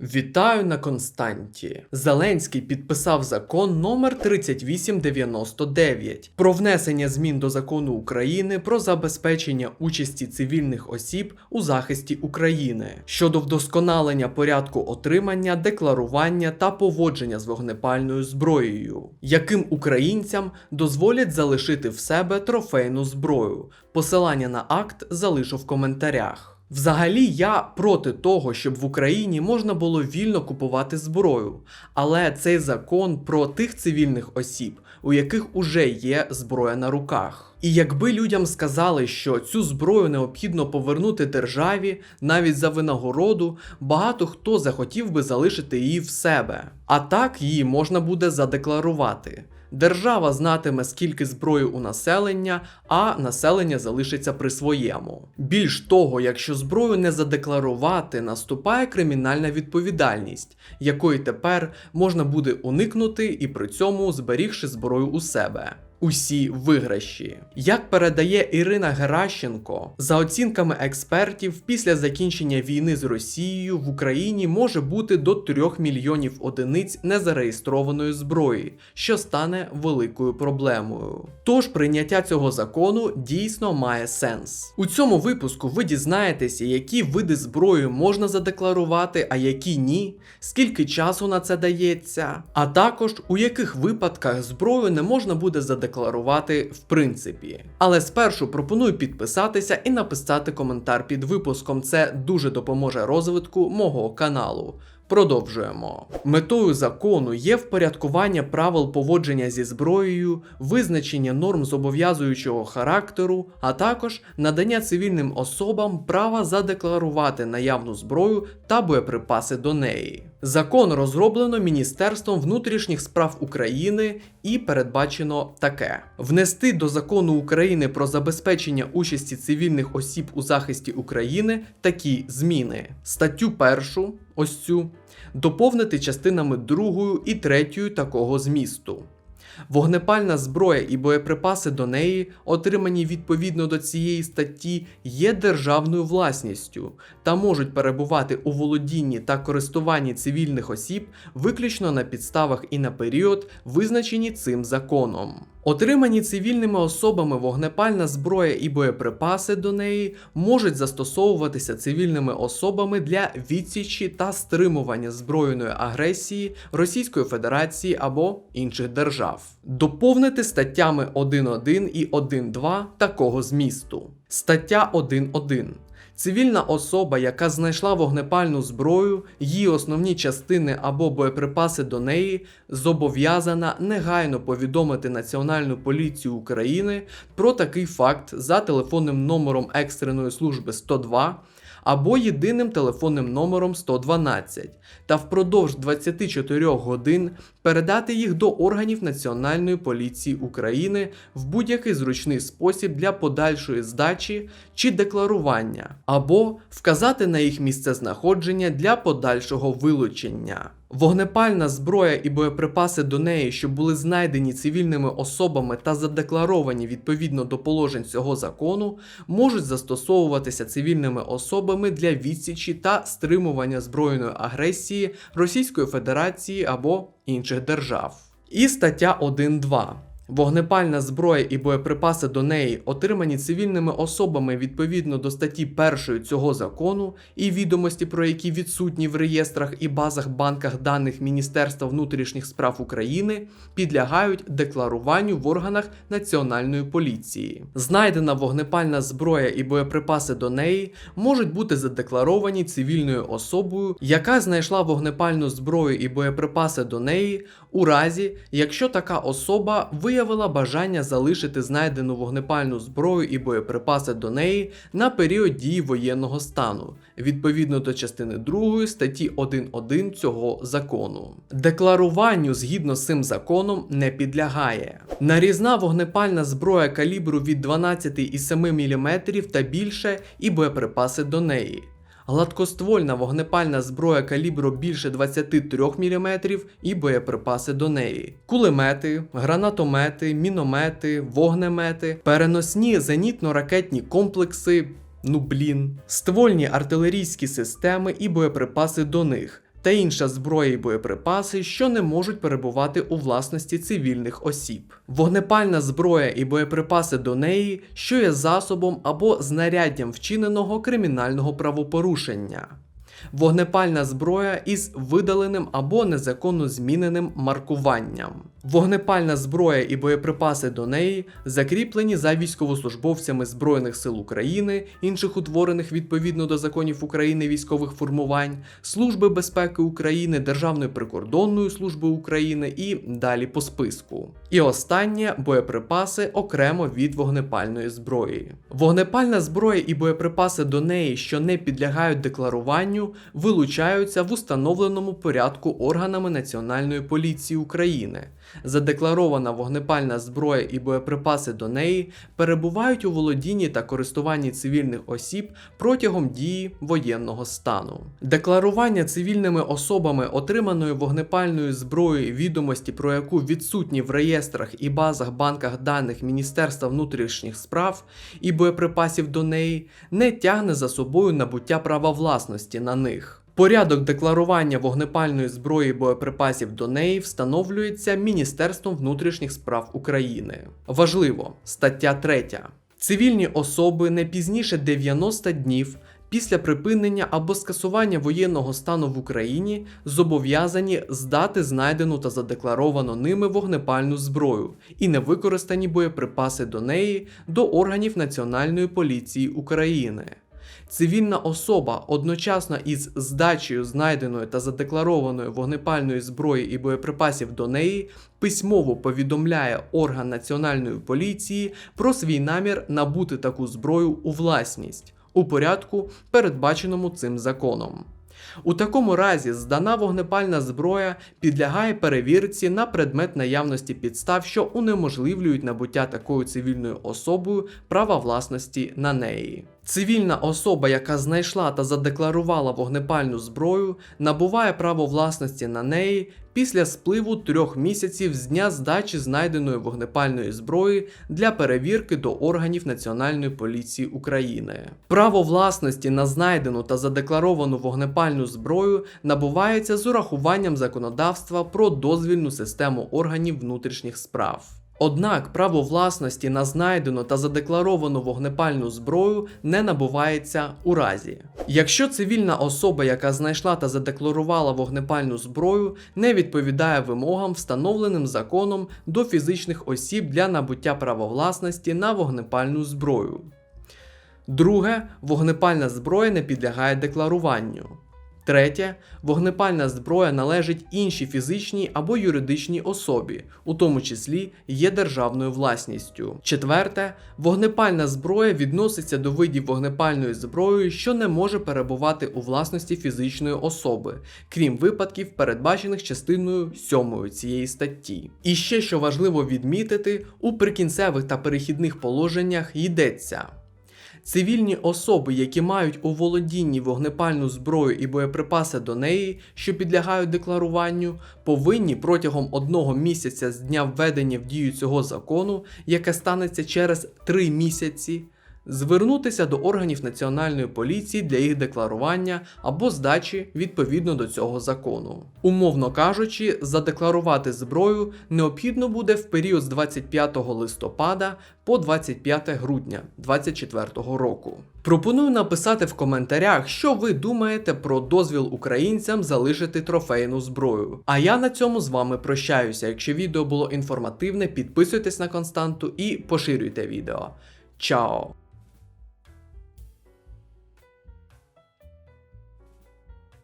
Вітаю на Константі. Зеленський підписав закон номер 3899 про внесення змін до закону України про забезпечення участі цивільних осіб у захисті України щодо вдосконалення порядку отримання, декларування та поводження з вогнепальною зброєю, яким українцям дозволять залишити в себе трофейну зброю. Посилання на акт залишу в коментарях. Взагалі, я проти того, щоб в Україні можна було вільно купувати зброю, але цей закон про тих цивільних осіб, у яких уже є зброя на руках. І якби людям сказали, що цю зброю необхідно повернути державі навіть за винагороду, багато хто захотів би залишити її в себе. А так її можна буде задекларувати. Держава знатиме, скільки зброї у населення, а населення залишиться при своєму. Більш того, якщо зброю не задекларувати, наступає кримінальна відповідальність, якої тепер можна буде уникнути і при цьому зберігши зброю у себе. Усі виграші. Як передає Ірина Геращенко, за оцінками експертів, після закінчення війни з Росією в Україні може бути до 3 мільйонів одиниць незареєстрованої зброї, що стане великою проблемою. Тож прийняття цього закону дійсно має сенс. У цьому випуску ви дізнаєтеся, які види зброї можна задекларувати, а які ні, скільки часу на це дається, а також у яких випадках зброю не можна буде задекларувати в принципі. Але спершу пропоную підписатися і написати коментар під випуском. Це дуже допоможе розвитку мого каналу. Продовжуємо. Метою закону є впорядкування правил поводження зі зброєю, визначення норм зобов'язуючого характеру, а також надання цивільним особам права задекларувати наявну зброю та боєприпаси до неї. Закон розроблено Міністерством внутрішніх справ України і передбачено таке: внести до закону України про забезпечення участі цивільних осіб у захисті України такі зміни: статтю першу, ось цю, доповнити частинами 2 і 3 такого змісту. Вогнепальна зброя і боєприпаси до неї, отримані відповідно до цієї статті, є державною власністю та можуть перебувати у володінні та користуванні цивільних осіб виключно на підставах і на період, визначені цим законом. Отримані цивільними особами вогнепальна зброя і боєприпаси до неї можуть застосовуватися цивільними особами для відсічі та стримування збройної агресії Російської Федерації або інших держав. Доповнити статтями 1.1 і 1.2 такого змісту. Стаття 1.1. Цивільна особа, яка знайшла вогнепальну зброю, її основні частини або боєприпаси до неї, зобов'язана негайно повідомити Національну поліцію України про такий факт за телефонним номером екстреної служби 102 або єдиним телефонним номером 112 та впродовж 24 годин передати їх до органів Національної поліції України в будь-який зручний спосіб для подальшої здачі чи декларування, або вказати на їх місце знаходження для подальшого вилучення. Вогнепальна зброя і боєприпаси до неї, що були знайдені цивільними особами та задекларовані відповідно до положень цього закону, можуть застосовуватися цивільними особами для відсічі та стримування збройної агресії Російської Федерації або інших держав. І стаття 1.2. Вогнепальна зброя і боєприпаси до неї, отримані цивільними особами відповідно до статті 1 цього закону, і відомості про які відсутні в реєстрах і базах банках даних Міністерства внутрішніх справ України, підлягають декларуванню в органах Національної поліції. Знайдена вогнепальна зброя і боєприпаси до неї можуть бути задекларовані цивільною особою, яка знайшла вогнепальну зброю і боєприпаси до неї, у разі, якщо така особа виявила бажання залишити знайдену вогнепальну зброю і боєприпаси до неї на період дії воєнного стану, відповідно до частини 2 статті 1.1 цього закону. Декларуванню згідно з цим законом не підлягає. Нарізна вогнепальна зброя калібру від 12,7 мм та більше і боєприпаси до неї. Гладкоствольна вогнепальна зброя калібру більше 23 мм і боєприпаси до неї, кулемети, гранатомети, міномети, вогнемети, переносні зенітно-ракетні комплекси, ну блін, ствольні артилерійські системи і боєприпаси до них. Та інша зброя і боєприпаси, що не можуть перебувати у власності цивільних осіб. Вогнепальна зброя і боєприпаси до неї, що є засобом або знаряддям вчиненого кримінального правопорушення. Вогнепальна зброя із видаленим або незаконно зміненим маркуванням. Вогнепальна зброя і боєприпаси до неї закріплені за військовослужбовцями Збройних сил України, інших утворених відповідно до законів України військових формувань, Служби безпеки України, Державної прикордонної служби України і далі по списку. І останнє боєприпаси окремо від вогнепальної зброї. Вогнепальна зброя і боєприпаси до неї, що не підлягають декларуванню, вилучаються в установленому порядку органами Національної поліції України. Задекларована вогнепальна зброя і боєприпаси до неї перебувають у володінні та користуванні цивільних осіб протягом дії воєнного стану. Декларування цивільними особами отриманої вогнепальної зброї відомості, про яку відсутні в реєстрах і базах банках даних Міністерства внутрішніх справ і боєприпасів до неї, не тягне за собою набуття права власності на них. Порядок декларування вогнепальної зброї і боєприпасів до неї встановлюється Міністерством внутрішніх справ України. Важливо, стаття 3. Цивільні особи не пізніше 90 днів після припинення або скасування воєнного стану в Україні зобов'язані здати знайдену та задекларовану ними вогнепальну зброю і невикористані боєприпаси до неї до органів Національної поліції України. Цивільна особа одночасно із здачею знайденої та задекларованої вогнепальної зброї і боєприпасів до неї письмово повідомляє орган Національної поліції про свій намір набути таку зброю у власність у порядку, передбаченому цим законом. У такому разі здана вогнепальна зброя підлягає перевірці на предмет наявності підстав, що унеможливлюють набуття такою цивільною особою права власності на неї. Цивільна особа, яка знайшла та задекларувала вогнепальну зброю, набуває право власності на неї після спливу трьох місяців з дня здачі знайденої вогнепальної зброї для перевірки до органів Національної поліції України. Право власності на знайдену та задекларовану вогнепальну зброю набувається з урахуванням законодавства про дозвільну систему органів внутрішніх справ. Однак право власності на знайдену та задекларовану вогнепальну зброю не набувається у разі, якщо цивільна особа, яка знайшла та задекларувала вогнепальну зброю, не відповідає вимогам, встановленим законом до фізичних осіб для набуття права власності на вогнепальну зброю. Друге, вогнепальна зброя не підлягає декларуванню. Третє, вогнепальна зброя належить іншій фізичній або юридичній особі, у тому числі є державною власністю. Четверте, вогнепальна зброя відноситься до видів вогнепальної зброї, що не може перебувати у власності фізичної особи, крім випадків, передбачених частиною 7 цієї статті. І ще що важливо відмітити, у прикінцевих та перехідних положеннях йдеться. Цивільні особи, які мають у володінні вогнепальну зброю і боєприпаси до неї, що підлягають декларуванню, повинні протягом одного місяця з дня введення в дію цього закону, яке станеться через три місяці, звернутися до органів Національної поліції для їх декларування або здачі відповідно до цього закону. Умовно кажучи, задекларувати зброю необхідно буде в період з 25 листопада по 25 грудня 2024 року. Пропоную написати в коментарях, що ви думаєте про дозвіл українцям залишити трофейну зброю. А я на цьому з вами прощаюся. Якщо відео було інформативне, підписуйтесь на константу і поширюйте відео. Чао!